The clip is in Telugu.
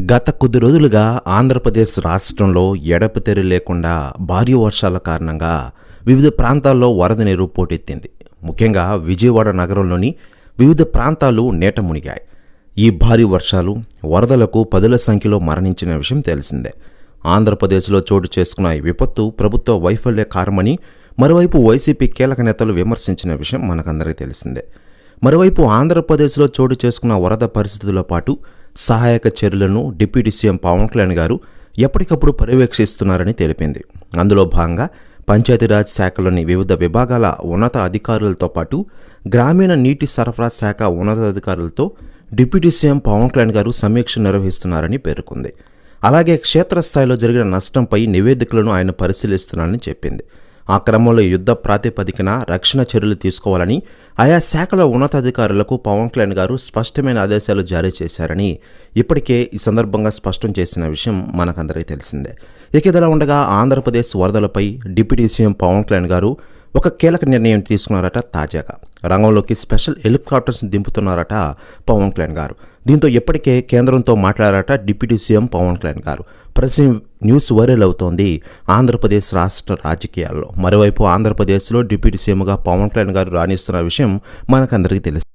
గత కొద్ది రోజులుగా ఆంధ్రప్రదేశ్ రాష్ట్రంలో ఎడపతెరి లేకుండా భారీ వర్షాల కారణంగా వివిధ ప్రాంతాల్లో వరద నీరు పోటెత్తింది. ముఖ్యంగా విజయవాడ నగరంలోని వివిధ ప్రాంతాలు నేట మునిగాయి. ఈ భారీ వర్షాలు వరదలకు పదుల సంఖ్యలో మరణించిన విషయం తెలిసిందే. ఆంధ్రప్రదేశ్లో చోటు చేసుకున్న ఈ విపత్తు ప్రభుత్వ వైఫల్య కారమని మరోవైపు వైసీపీ కీలక నేతలు విమర్శించిన విషయం మనకందరికీ తెలిసిందే. మరోవైపు ఆంధ్రప్రదేశ్లో చోటు చేసుకున్న వరద పరిస్థితులతో పాటు సహాయక చర్యలను డిప్యూటీ సీఎం పవన్ కళ్యాణ్ గారు ఎప్పటికప్పుడు పర్యవేక్షిస్తున్నారని తెలిపింది. అందులో భాగంగా పంచాయతీరాజ్ శాఖలోని వివిధ విభాగాల ఉన్నత అధికారులతో పాటు గ్రామీణ నీటి సరఫరా శాఖ ఉన్నతాధికారులతో డిప్యూటీ సీఎం పవన్ కళ్యాణ్ గారు సమీక్ష నిర్వహిస్తున్నారని పేర్కొంది. అలాగే క్షేత్రస్థాయిలో జరిగిన నష్టంపై నివేదికలను ఆయన పరిశీలిస్తున్నారని చెప్పింది. ఆ క్రమంలో యుద్ధ ప్రాతిపదికన రక్షణ చర్యలు తీసుకోవాలని ఆయా శాఖల ఉన్నతాధికారులకు పవన్ కళ్యాణ్ గారు స్పష్టమైన ఆదేశాలు జారీ చేశారని ఇప్పటికే ఈ సందర్భంగా స్పష్టం చేసిన విషయం మనకందరికీ తెలిసిందే. ఇక ఇదిలా ఉండగా ఆంధ్రప్రదేశ్ వరదలపై డిప్యూటీ సీఎం పవన్ కళ్యాణ్ గారు ఒక కీలక నిర్ణయం తీసుకున్నారట తాజాగా. రంగంలోకి స్పెషల్ హెలికాప్టర్స్ దింపుతున్నారట పవన్ కళ్యాణ్ గారు. దీంతో ఇప్పటికే కేంద్రంతో మాట్లాడారట డిప్యూటీ సీఎం పవన్ కళ్యాణ్ గారు. ప్రస్తుతం న్యూస్ వైరల్ అవుతోంది ఆంధ్రప్రదేశ్ రాష్ట్ర రాజకీయాల్లో. మరోవైపు ఆంధ్రప్రదేశ్లో డిప్యూటీ సీఎంగా పవన్ కళ్యాణ్ గారు రాణిస్తున్న విషయం మనకందరికీ తెలుసు.